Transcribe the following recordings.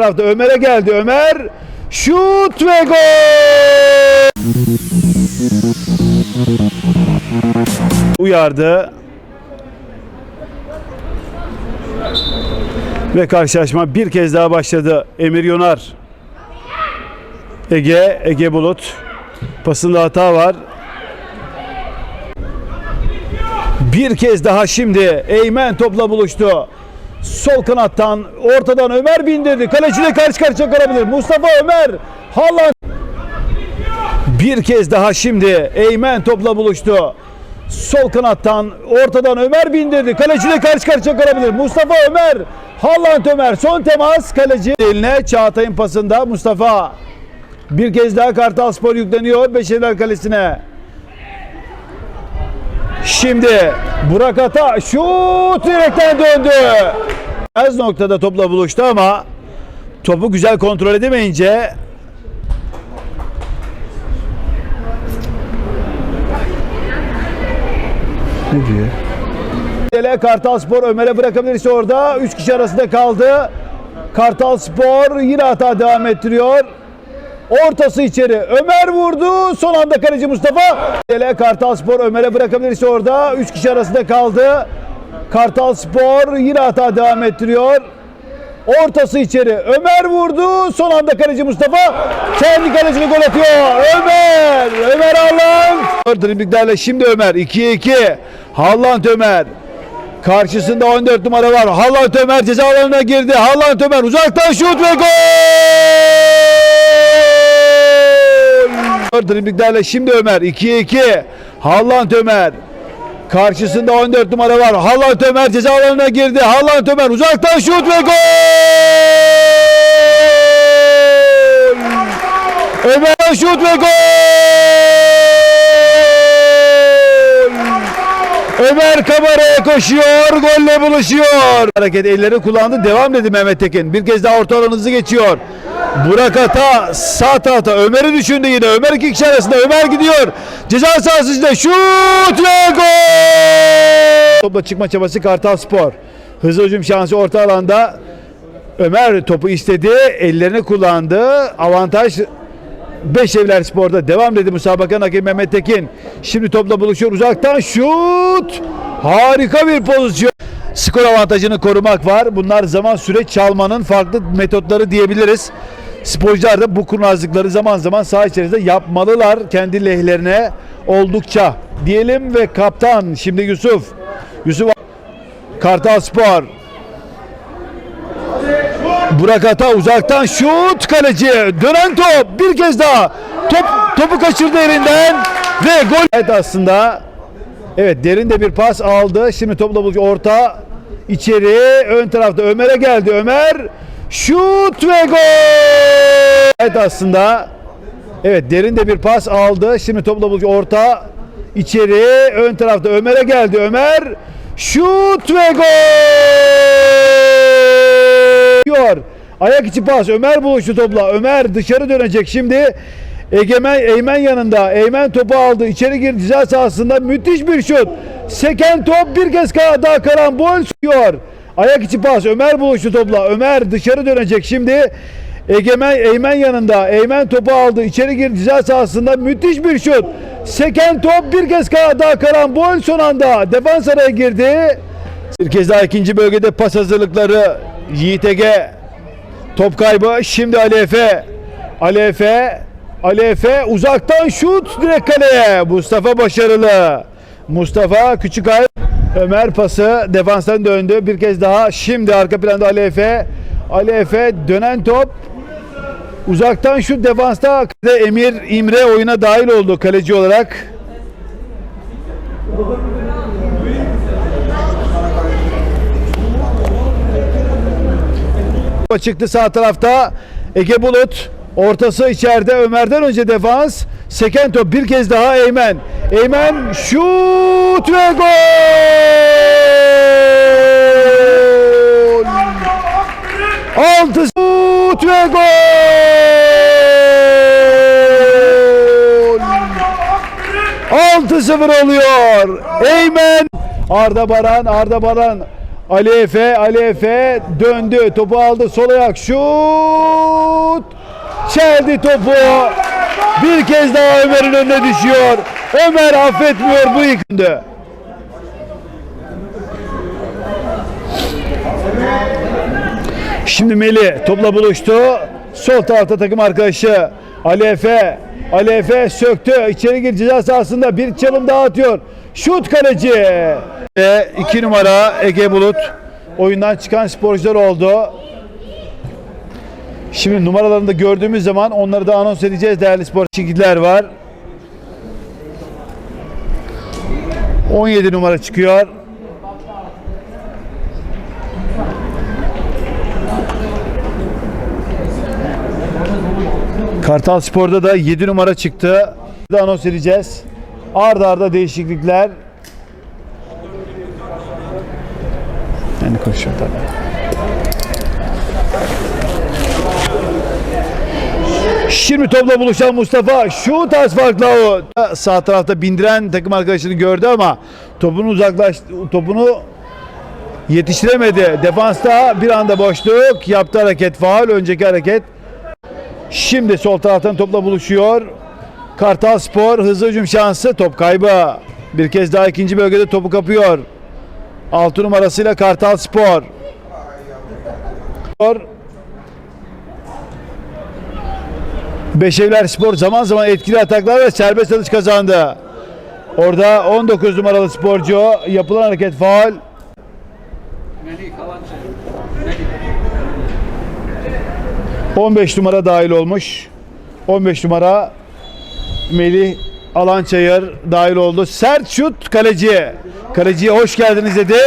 tarafta Ömer'e geldi. Ömer şut ve gol! Uyardı. Ve karşılaşma bir kez daha başladı. Emir Yonar. Ege, Ege Bulut. Pasında hata var. Bir kez daha şimdi Eymen topla buluştu. Sol kanattan ortadan Ömer bindirdi. Kaleciyle karşı karşıya kalabilir. Mustafa Ömer. Haaland. Bir kez daha şimdi Eymen topla buluştu. Sol kanattan ortadan Ömer bindirdi. Kaleciyle karşı karşıya kalabilir. Mustafa Ömer. Haaland Ömer. Son temas kaleci eline Çağatay'ın pasında Mustafa. Bir kez daha Kartal Spor yükleniyor Beşiktaş kalesine. Şimdi Burak Ata şut direkten döndü. Az noktada topla buluştu ama topu güzel kontrol edemeyince ne diyor? Dele Kartal Spor Ömer'e bırakabilirse orada 3 kişi arasında kaldı. Kartal Spor yine hata devam ettiriyor. Ortası içeri. Ömer vurdu. Son anda kaleci Mustafa. Dele Kartal Spor Ömer'e bırakabilirse orada 3 kişi arasında kaldı. Kartal Spor yine hata devam ettiriyor. Ortası içeri. Ömer vurdu. Son anda kaleci Mustafa kendi kalesine gol atıyor. Ömer. Ömer Haaland. Dribbliklerle şimdi Ömer. 2'ye 2. Haaland Ömer. Karşısında 14 numara var. Haaland Ömer ceza alanına girdi. Haaland Ömer uzaktan şut ve gol! Dribbliklerle şimdi Ömer. 2'ye 2. Haaland Ömer. Karşısında 14 numara var. Haaland Ömer ceza alanına girdi. Haaland Ömer uzaktan şut ve gol! Ömer şut ve gol! Ömer kameraya koşuyor, golle buluşuyor. Hareket elleri kullandı, devam dedi Mehmet Tekin. Bir kez daha orta alan hızlı geçiyor. Burak Ata sağ tarafta Ömer'i düşündü yine. Ömer iki kişi arasında Ömer gidiyor. Ceza sahası içinde şut ve gol! Topla çıkma çabası Kartal Spor. Hızlı hücum şansı orta alanda. Ömer topu istedi, ellerini kullandı. Avantaj Beşevler Spor'da devam dedi müsabakanın hakemi Mehmet Tekin. Şimdi topla buluşuyor uzaktan şut. Harika bir pozisyon. Skor avantajını korumak var. Bunlar zaman süreç çalmanın farklı metotları diyebiliriz. Sporcular da bu kurnazlıkları zaman zaman saha içerisinde yapmalılar kendi lehlerine oldukça. Diyelim ve kaptan şimdi Yusuf. Yusuf Kartal Spor. Burak Ata uzaktan şut kaleci. Dönen top bir kez daha. Top topu kaçırdı elinden ve gol. Evet aslında evet derinde bir pas aldı. Şimdi topla bulucu orta. İçeri ön tarafta Ömer'e geldi. Ömer şut ve gol evet aslında evet derinde bir pas aldı şimdi topla bulucu orta içeri ön tarafta Ömer'e geldi Ömer şut ve gol Diyor. Ayak içi pas. Ömer buluştu topla. Ömer dışarı dönecek şimdi. Egemen Eymen yanında. Eymen topu aldı. İçeri girdi ceza sahasında. Müthiş bir şut. Seken top bir kez daha karambol suyor. Ayak içi pas. Ömer buluştu topla. Ömer dışarı dönecek şimdi. Egemen Eymen yanında. Eymen topu aldı. İçeri girdi ceza sahasında. Müthiş bir şut. Seken top bir kez daha karambol son anda. Defans araya girdi. Bir kez daha ikinci bölgede pas hazırlıkları Yiğit Ege top kaybı şimdi Ali Efe Ali Efe Ali Efe uzaktan şut direkt kaleye Mustafa başarılı Mustafa küçük ay Ömer pası defanstan döndü. Bir kez daha şimdi arka planda Ali Efe. Ali Efe dönen top uzaktan şut defansta Emir İmre oyuna dahil oldu kaleci olarak. Çıktı sağ tarafta. Ege Bulut ortası içeride. Ömer'den önce defans. Seken top. Bir kez daha Eymen Eymen şut ve gol altı şut ve gol 6-0 oluyor Eymen Arda Baran Arda Baran Ali Efe, Ali Efe döndü. Topu aldı. Sol ayak şut. Çeldi topu. Bir kez daha Ömer'in önüne düşüyor. Ömer affetmiyor bu yıkındı. Şimdi Meli topla buluştu. Sol tarafta takım arkadaşı Ali Efe. Ali Efe söktü. İçeri gir ceza sahasında bir çalım daha atıyor. Şut kaleci. Ve iki numara Ege Bulut. Oyundan çıkan sporcular oldu. Şimdi numaralarını da gördüğümüz zaman onları da anons edeceğiz değerli spor çizgiler var. 17 numara çıkıyor. Kartal Spor'da da 7 numara çıktı. Da anons edeceğiz. Arda arda değişiklikler. Yani konuşuyor tabii. Şimdi topla buluşan Mustafa şut o. Sağ tarafta bindiren takım arkadaşını gördü ama topunu uzaklaş topunu yetiştiremedi. Defansta bir anda boşluk yaptı hareket faul önceki hareket. Şimdi sol taraftan topla buluşuyor. Kartal Spor hızlı hücum şansı top kaybı. Bir kez daha ikinci bölgede topu kapıyor. 6 numarasıyla Kartal Spor. Spor. Beşevler Spor zaman zaman etkili ataklar ve serbest atış kazandı. Orada 19 numaralı sporcu yapılan hareket faul. 15 numara dahil olmuş. 15 numara Melih Alançayır dahil oldu. Sert şut kaleci. Kaleciye hoş geldiniz dedi.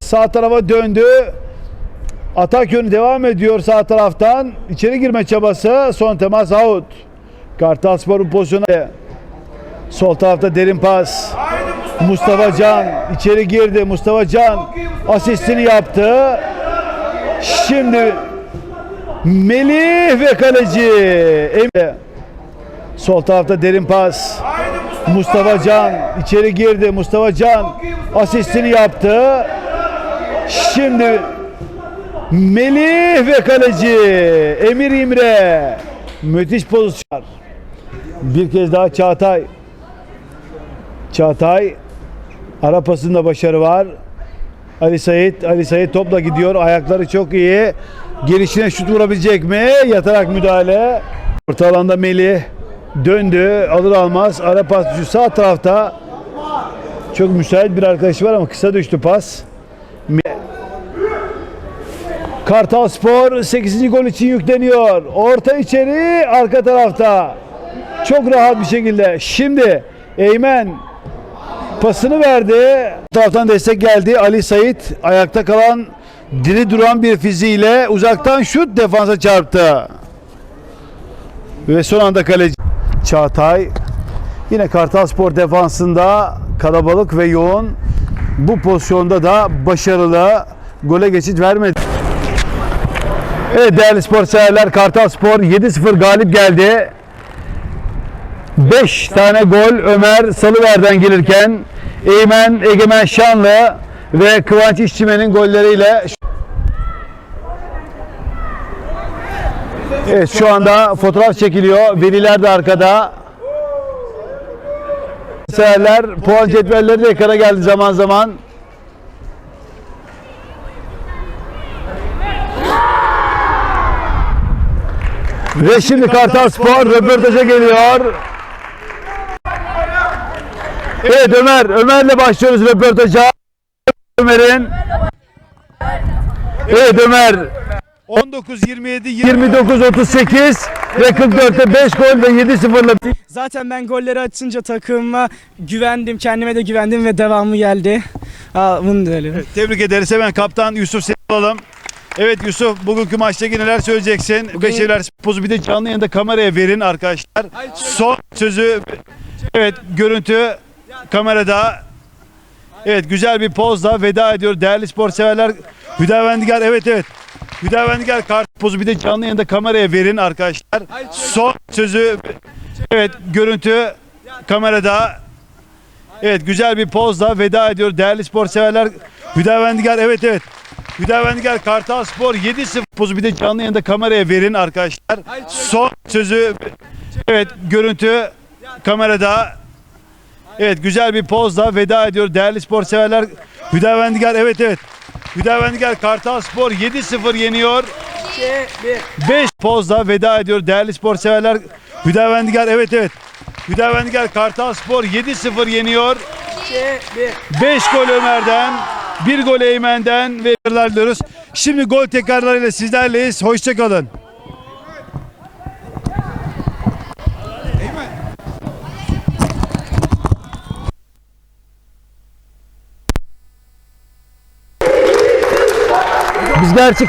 Sağ tarafa döndü. Atak yönü devam ediyor sağ taraftan. İçeri girme çabası. Son temas out. Kartal Spor'un pozisyonu. Sol tarafta derin pas. Mustafa Can içeri girdi. Mustafa Can asistini yaptı. Şimdi Melih ve kaleci. Emre. Sol tarafta derin pas. Mustafa Can içeri girdi. Mustafa Can asistini yaptı. Şimdi Melih ve kaleci Emir İmre. Müthiş pozisyon. Bir kez daha Çağatay. Çağatay ara pasında başarı var. Ali Sait, Ali Sait topla gidiyor. Ayakları çok iyi. Gelişine şut vurabilecek mi? Yatarak müdahale. Orta alanda Melih döndü. Alır almaz. Ara pas. Sağ tarafta çok müsait bir arkadaşı var ama kısa düştü pas. Kartal Spor 8. gol için yükleniyor. Orta içeri arka tarafta. Çok rahat bir şekilde. Şimdi Eymen pasını verdi. Taraftan destek geldi. Ali Sait ayakta kalan diri duran bir fiziğiyle uzaktan şut defansa çarptı. Ve son anda kaleci Çağatay yine Kartal Spor defansında kalabalık ve yoğun. Bu pozisyonda da başarılı gole geçit vermedi. Evet değerli spor severler Kartal Spor 7-0 galip geldi. 5 tane gol Ömer Salıver'den gelirken Eymen Egemen Şanlı ve Kıvanç İşçimen'in golleriyle Evet şu anda fotoğraf çekiliyor. Veliler de arkada. Severler puan cetvelleri de ekrana geldi zaman zaman. Ve şimdi Kartal Spor röportaja geliyor. Evet Ömer, Ömer'le başlıyoruz röportaja. Ömer'in. Evet Ömer. 19 27 29 38 ve 44'te 5 gol ve 7 0'la Zaten ben golleri atınca takımıma güvendim, kendime de güvendim ve devamı geldi. Aa, bunu da öyle. Tebrik ederiz. Hemen kaptan Yusuf seni alalım. Evet Yusuf bugünkü maçtaki neler söyleyeceksin? Bugün- Beşevler pozu bir de canlı yayında kameraya verin arkadaşlar. Son sözü evet görüntü kamerada. Evet güzel bir pozla veda ediyor değerli spor severler. Hüdavendigar evet evet. Hüdavendigar kart pozu bir de canlı yayında kameraya verin arkadaşlar. Son sözü evet görüntü kamerada. Evet güzel bir pozla veda ediyor değerli spor severler. Hüdavendigar evet evet. Hüdavendigar Kartal Spor 7-0. Bir de canlı yayında kameraya verin arkadaşlar. Son sözü evet görüntü kamerada. Evet güzel bir pozla veda ediyor değerli spor severler. Hüdavendigar evet evet. Hüdavendigar Kartal Spor 7-0 yeniyor. 5 pozla veda ediyor değerli spor severler. Hüdavendigar evet evet. Hüdavendigar Kartal Spor 7-0 yeniyor. 5 gol Ömer'den, 1 gol Eymen'den ve diliyoruz. Şimdi gol tekrarlarıyla sizlerleyiz. Hoşçakalın. Biz gerçi